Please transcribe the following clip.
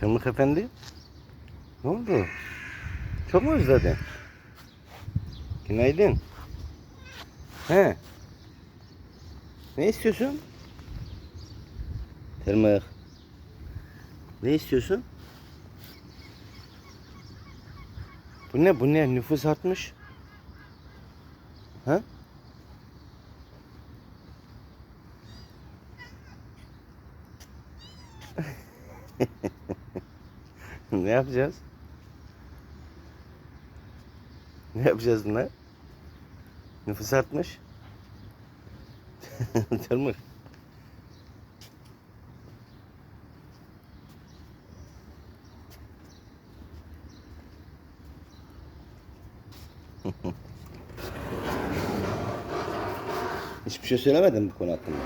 Tırmık efendi. Ne oldu? Çok mu özledin? Günaydın. He. Ne istiyorsun? Tırmık. Ne istiyorsun? Bu ne? Bu ne? Nüfus artmış. Ha? ne yapacağız? Ne yapacağız bunlar? Nüfus artmış. Tırmık. Hiçbir şey söylemedin bu konu hakkında.